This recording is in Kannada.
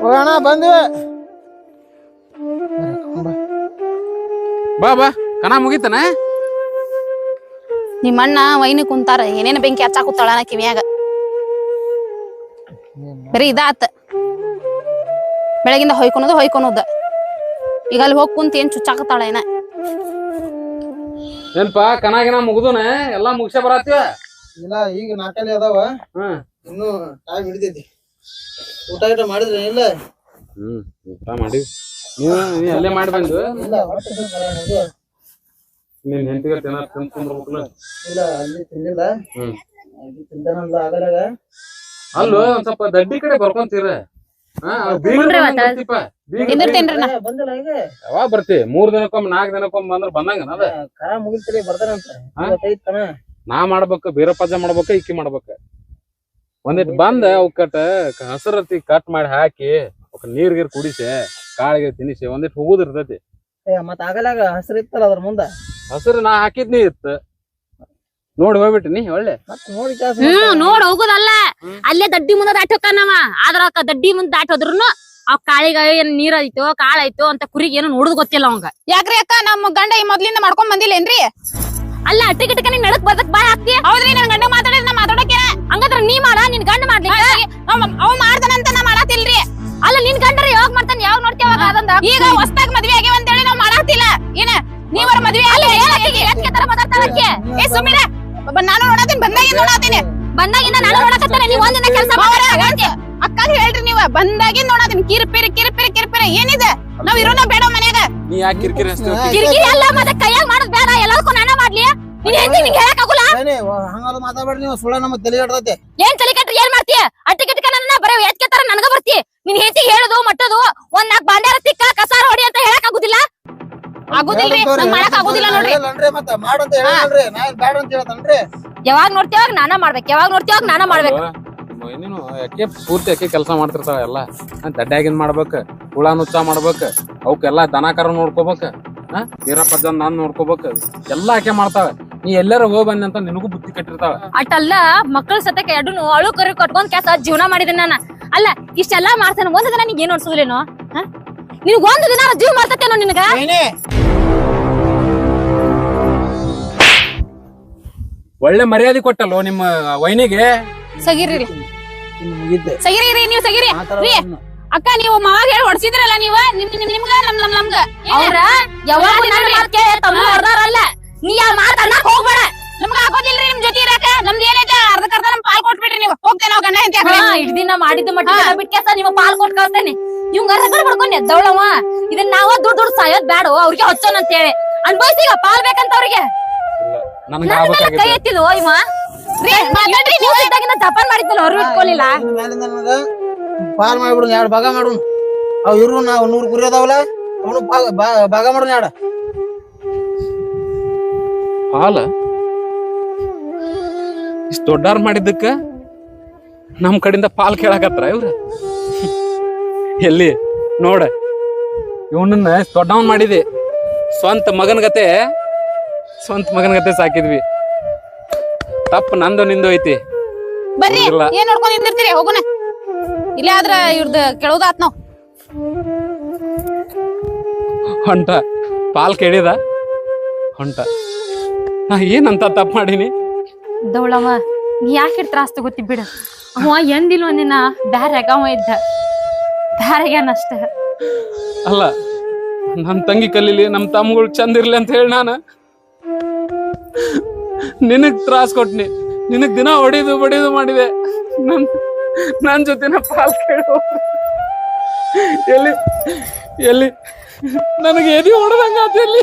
ಹೋಗೋಣ ಬಂದ್ವಿ. ಬಾ ಬಾ. ಕಣ ಮುಗಿತನ? ನಿಮ್ಮ ಅಣ್ಣ ವೈನ ಕುಂತಾರ ಏನೇನ್ ಬೆಂಕಿ ಹಚ್ಚಾ ಕೂತಾಳನ ಕಿವಿಯಾಗ. ಬರೀ ಇದಾತ ಬೆಳಗಿಂದ ಹೊಯ್ಕೊನೋದು ಹೊಯ್ಕೊನೋದ ಈಗ ಅಲ್ಲಿ ಹೋಗಿ ಕುಂತ ಏನ್ ಚುಚ್ಚಾಕತ್ತಾಳ ಏನ? ಏನ್ಪಾ ಕನಾಗಿನ ಗಿನ ಮುಗ್ದುನ? ಎಲ್ಲಾ ಮುಗಿಸೇ ಬರತ್ತೀವ ಇಲ್ಲ ಈಗ ನಾಲ್ಕಲ್ಲಿ ಅದಾವ. ಹ್ಮ್. ಇನ್ನು ಟೈಮ್ ಹಿಡಿತೈತಿ ಊಟ ಗಿಟ ಮಾಡಿದ್ರೆ ಇಲ್ಲ? ಹ್ಮ್ ಊಟ ಮಾಡಿವಿ. ನೀವು ನೀ ಅಲ್ಲೇ ಮಾಡಿ ಬಂದು ಇಲ್ಲ ಹೊಟ್ಟೆ ತುಂಬ ಇದು. ನಿನ್ ಹೆಂಡತಿಗೆ ತಿನ್ನ ತಿಂದ್ ಕುಂದ್ರಬೇಕಲ್ಲ ಇಲ್ಲ ಅಲ್ಲಿ ತಿಂದಿಲ್ಲ ಹ್ಮ್. ಅಲ್ಲಿ ತಿಂತಾನಲ್ಲ ಆಗಲಾಗ ಅಲ್ಲೋ ಒಂದ್ ಸ್ವಲ್ಪ ದಡ್ಡಿ ಕಡೆ ಬರ್ಕೊಂತೀರ. ಹಾ ಬೀಗ್ರು ಹುಡ್ರಿ ಬಂದಂಗ್ ಅವತ್ತ. ಬರ್ತೀಪ. ಬೀಗ್ರು ನಿಂದಿರ್ತೇನ್ರಿ ನಾ ಬಂದಿಲ್ಲ ಈಗ. ಯಾವಾಗ ಬರ್ತಿ? ಮೂರ್ ದಿನಕ್ಕೊಮ್ಮೆ ನಾಲ್ಕ್ ದಿನಕ್ಕೊಮ್ಮೆ ಬಂದ್ರ ಬಂದಂಗ ಅದ. ಕರ ಹಾ? ನಾ ಮಾಡ್ಬೇಕು ಬೀರಪ್ಪಜ್ಜ ಮಾಡ್ಬೇಕು ಇಕ್ಕಿ ಮಾಡ್ಬೇಕು. ಒಂದಿಟ್ ಬಂದ ಅವಕ್ಕಟ ಹಸರತಿ ಕಟ್ ಮಾಡಿ ಹಾಕಿ ನೀರ್ ಗೀರ್ ಕುಡಿಸಿ ಕಾಳಿಗೆ ತಿನ್ನಿಸಿ ಒಂದಿಟ್ ಹೋಗುದ್ ಇರ್ತೈತಿ. ಏ ಮತ್ತ ಆಗಲಾಗ ಹಸಿರು ಇತ್ತಲ್ಲ ಅದ್ರ ಮುಂದ? ಹಸರು ನಾ ಹಾಕಿದ್ನಿ ಇತ್ತು. ನೋಡಿ ಹೋಗ್ಬಿಟ್ಟಿನಿ ಒಳ್ಳೆ. ಮತ್ ನೋಡಿ ಹ್ಮ್ ನೋಡ್ ಹೋಗುದಲ್ಲ. ಅಲ್ಲೇ ದಡ್ಡಿ ಮುಂದ ದಾಟಿ ಹೋಗ್ತಾನವ ಆದ್ರ ದಡ್ಡಿ ಮುಂದ ದಾಟಿ ಹೋದ್ರುನು ಅವ್ ಕಾಳಿಗ ಏನ್ ನೀರ್ ಐತೋ ಕಾಳ ಐತೋ ಅಂತ ಕುರಿಗೆ ಏನು ನೋಡುದು ಗೊತ್ತಿಲ್ಲ ಅವಂಗ. ಯಾಕ್ರಿ ಅಕ್ಕ ನಮ್ಮ ಗಂಡ ಈ ಮೊದ್ಲಿಂದ ಮಾಡ್ಕೊಂಡ್ ಬಂದಿಲ್ಲೇನ್ರಿ ಅಲ್ಲ ಅಟ್ಟಿ ನೀನ್ ನಡಕ್ ಬರ್ದಕ್ ಬಾಯ್ ಹಾಕ್ತಿ ಹೌದ್ರಿ ನನ್ ಗಂಡ ಮಾತಾಡಿದ್ ನಾ ಮಾತಾಡಕ್ಕೆ ಅವ್ ಮಾಡ್ತಾನಂತ ನಾ ಮಾಡಾತಿಲ್ರಿ. ಅಲ್ಲ ನಿನ್ ಗಂಡರ ಯಾವಾಗ ಮಾಡ್ತಾನೆ? ಯಾವಾಗ ನೋಡ್ತಿ ಅವಾಗ ಅದಂದ ಈಗ ಹೊಸ್ದಾಗ್ ಮದ್ವೆ ಆಗ್ಯಾವ ಅಂತ ಹೇಳಿ ನಾವ್ ಮಾಡಾತಿಲ್ಲ. ಏನ? ನೀವರ ಮದ್ವೆ ಅಲ್ಲ ತರ ಮಾತಾಡ್ತಾಳಕ್ಕೆ ಏ ಸುಮ್ಮಿರ ನಾನು ನೋಡತೀನಿ ಬಂದಾಗಿಂದ ನೋಡಾತೀನಿ. ಬಂದಾಗಿಂದ ನಾನು ನೋಡಕತ್ತಾನೆ ನೀವ್ ಒಂದಿನ ಕೆಲಸ ಅಕ್ಕ ಹೇಳ್ರಿ ನೀವ. ಬಂದಾಗಿ ನೋಡತೀನಿ. ಕಿರ್ಪಿರಿ ಕಿರ್ಪಿರಿ ಕಿರಿಪಿರಿ. ಏನಿದೆ? ನಾವ್ ಇರೋನ ಬೇಡ ಮನ್ಯಾಗ. ನೀ ಯಾಕೆ ಕಿರಿಕಿರಿ? ಕಿರಿಕಿರಿ ಅಲ್ಲ ಮತ್ತೆ ಕೈಯಾಗ ಮಾಡೋದ್ ಬೇಡ. ಎಲ್ಲದಕ್ಕೂ ನಾನ ಮಾಡ್ಲಿ. ನೀನ್ ಹೆಂಡತಿ ನಿಂಗೆ ಹೇಳಕ್ ಆಗುಲ್ಲ. ಏನೇ ಹಂಗಾರ ಮಾತಾಡ್ಬೇಡ್ರಿ ನೀವು ಸುಳ್ಳ ನಮಗ್ ತಲೆ ಹಿಡ್ದೈತಿ ಏನ್ ತಲೆ ಕೆಟ್ರಿ ಏನ್ ಮಾಡ್ತೀಯ ಅಟ್ಟಿ ಕಿಟ್ಕ ನನ್ನ ಬರೀ ಹೆಚ್ಚ್ ತರ ನನಗ ಬರ್ತಿ. ನಿನ್ ಹೆಂಡತಿ ಹೇಳುದು ಮಟ್ಟದು ಒಂದ್ ನಾಲ್ಕು ಬಾಂಡ್ಯಾರ ತಿಕ್ಕ ಕಸಾರ ಹೊಡಿ ಅಂತ ಹೇಳಕ್ ಆಗುದಿಲ್ಲ? ಆಗುದಿಲ್ರಿ ನಂಗ್ ಮಾಡಕ್ ಆಗುದಿಲ್ಲ ನೋಡ್ರಿ. ಮತ್ತ ಮಾಡಂತ ಹೇಳಲ್ರಿ ನಾ ಬ್ಯಾಡ ಅಂತ ಹೇಳ್ತಾನ್ರಿ? ಯಾವಾಗ ನೋಡ್ತೀವಾಗ ನಾನ ಮಾಡ್ಬೇಕು ಯಾವಾಗ ನೋಡ್ತೀವಾಗ ನಾನ ಮಾಡ್ಬೇಕು. ನೀನು ಯಾಕೆ ಪೂರ್ತಿ ಯಾಕೆ ಕೆಲಸ ಮಾಡ್ತಿರ್ತಾವ ಎಲ್ಲ? ದಡ್ಡ್ಯಾಗಿನ್ ಮಾಡ್ಬೇಕು ಹುಳ ನುಚ್ಚ ಮಾಡ್ಬೇಕ ಅವಕ್ಕೆಲ್ಲ ದನ ನೋಡ್ಕೋಬೇಕು ನೋಡ್ಕೋಬೇಕ ಹಾ ವೀರಪ್ಪಜ್ಜನ್ ನಾನ್ ನೋಡ್ಕೋಬೇಕು ಎಲ್ಲಾ ಆಕೆ ಮಾಡ್ತಾವ. ನೀ ಎಲ್ಲಾರ ಹೋಗ್ ಬಂದಂತ ಅಂತ ನಿನಗೂ ಬುದ್ಧಿ ಕಟ್ಟಿರ್ತಾವ. ಅಟ್ಟಲ್ಲ ಮಕ್ಕಳ ಸತಕ ಎರಡುನು ಅಳು ಕರಿ ಕಟ್ಕೊಂಡ್ ಕೆಲಸ ಜೀವನ ಮಾಡಿದೀನಿ ನಾನು. ಅಲ್ಲ ಇಷ್ಟೆಲ್ಲಾ ಮಾಡ್ತಾನೆ ಒಂದ್ ದಿನ ನಿಂಗೆ ಏನ್ ಅನ್ಸೋದಿಲ್ಲೇನೋ? ನಿನ್ಗ ಒಂದ್ ದಿನ ಜೀವ ಮಾಡ್ತತೇನೋ ನಿನಗ? ಒಳ್ಳೆ ಮರ್ಯಾದೆ ಕೊಟ್ಟಲ್ಲೋ ನಿಮ್ಮ ವೈನಿಗೆ? ಸಗಿರಿ ಸಗಿರಿ ನೀವು ಸಗಿರಿ. ಅಕ್ಕ ನೀವು ಮಾವಾಗ ಹೇಳಿ ಹೊಡ್ಸಿದ್ರಲ್ಲ ನೀವು? ನಿಮ್ಗ ನಮ್ ನಮ್ ನಮ್ಗ. ಅವ್ರ ಯಾವಾಗ ನನ್ನ ಮಾತ್ ಕೇಳಿ ತಮ್ಮ ನೀ ಯಾವ ಮಾತ್ ಅನ್ನಕ್ ಹೋಗ್ಬೇಡ. ನಮ್ಗ ಆಗೋದಿಲ್ರಿ ನಿಮ್ ಜೊತೆ ಇರಕ ನಮ್ದು ಏನೈತೆ ಅರ್ಧಕ್ಕರ್ಧ ನಮ್ ಪಾಲ್ ಕೊಟ್ಬಿಡ್ರಿ ನೀವು. ಹೋಗ್ತೇನೆ ನಾವು ಗಂಡ ಹೆಂಡತಿ ಇಡ್ ದಿನ ಮಾಡಿದ್ದು ಮಟ್ಟ ಬಿಟ್ಕೆಸ ನೀವು ಪಾಲ್ ಕೊಟ್ ಕಳ್ತೇನೆ ಇವಂಗ ಕರ್ ಮಾಡ್ಕೊಂಡು ಎದ್ದವಳವ ಇದನ್ನ ನಾವ ದುಡ್ಡು ದುಡ್ಡು ಸಾಯೋದ್ ಬೇಡ ಅವ್ರಿಗೆ ಹಚ್ಚೋಣ ಅಂತ ಹೇಳಿ ಅನ್ಭವಿಸಿ ಈಗ ಪಾಲ್ ಬೇಕಂತ ಅವ್ರಿಗೆ? ನನ್ಗ ನನ್ನ ಮೇಲೆ ಕೈ ಎತ್ತಿದ್ವು ಇವ ರೀ ಮಾತಾಡ್ರಿ ನೀವು ಇದ್ದಾಗಿಂದ ಜಪಾನ್ ಮಾಡಿದ್ದಲ್ಲ ಅವ್ರು ನನಗ ಪಾಲ್ ಮಾಡ್ಬಿಡು ಎರಡು ಭಾಗ ಮಾಡು. ಅವ್ ಇವ್ರು ನಾವು ನೂರು ಕುರಿ ಅದಾವಲ್ಲ ಅವನು ಭಾಗ ಮಾಡೋಣ ಎರಡು ಹಾಲ? ಇಷ್ಟು ದೊಡ್ಡಾರ್ ಮಾಡಿದ್ದಕ್ಕ ನಮ್ಮ ಕಡೆಯಿಂದ ಪಾಲ್ ಕೇಳಾಕತ್ರ ಇವ್ರ? ಎಲ್ಲಿ? ನೋಡ. ಇವನನ್ನ ದೊಡ್ಡವನ್ ಮಾಡಿದೆ. ಸ್ವಂತ ಮಗನಗತೆ ಸ್ವಂತ ಮಗನ ಗತೆ ಸಾಕಿದ್ವಿ. ತಪ್ಪು ನಂದು ನಿಂದು ಐತಿ. ಬರ್ರಿ. ಏನ್ ನೋಡ್ಕೊಂಡ್ ನಿಂದಿರ್ತೀರಿ? ಹೋಗುನ ಇಲ್ಲ ಆದ್ರ ಇವ್ರದ್ ಕೇಳೋದಾತ್ ನಾವ್. ಹೊಂಟ. ಪಾಲ್ ಕೇಳಿದ? ಹೊಂಟ. ನಾ ಏನಂತ ತಪ್ಪು ಮಾಡೀನಿ? ದೌಳವ ನೀ ಯಾಕೆ ತ್ರಾಸ್ ತಗೋತಿ ಬಿಡ. ಅವ ಎಂದಿಲ್ ಒಂದಿನ ಬ್ಯಾರ್ಯಾಗ ಅವ ಇದ್ದ. ಬ್ಯಾರ್ಯಾಗ್ಯಾನ ಅಷ್ಟ? ಅಲ್ಲ ನನ್ ತಂಗಿ ಕಲೀಲಿ ನಮ್ ತಮ್ಮಗಳು ಚಂದ ಇರ್ಲಿ ಅಂತ ಹೇಳಿ ನಾನು. ನಿನಗ್ ತ್ರಾಸ್ ಕೊಟ್ನಿ. ನಿನಗ್ ದಿನ ಹೊಡಿದು ಬಡಿದು ಮಾಡಿದೆ. ನನ್ ನನ್ನ ಜೊತೆನ ಪಾಲ್ ಕೇಳು ಎಲ್ಲಿ ಎಲ್ಲಿ? ನನಗೆ ಎದಿ ಹೊಡೆದಂಗ ಎಲ್ಲಿ?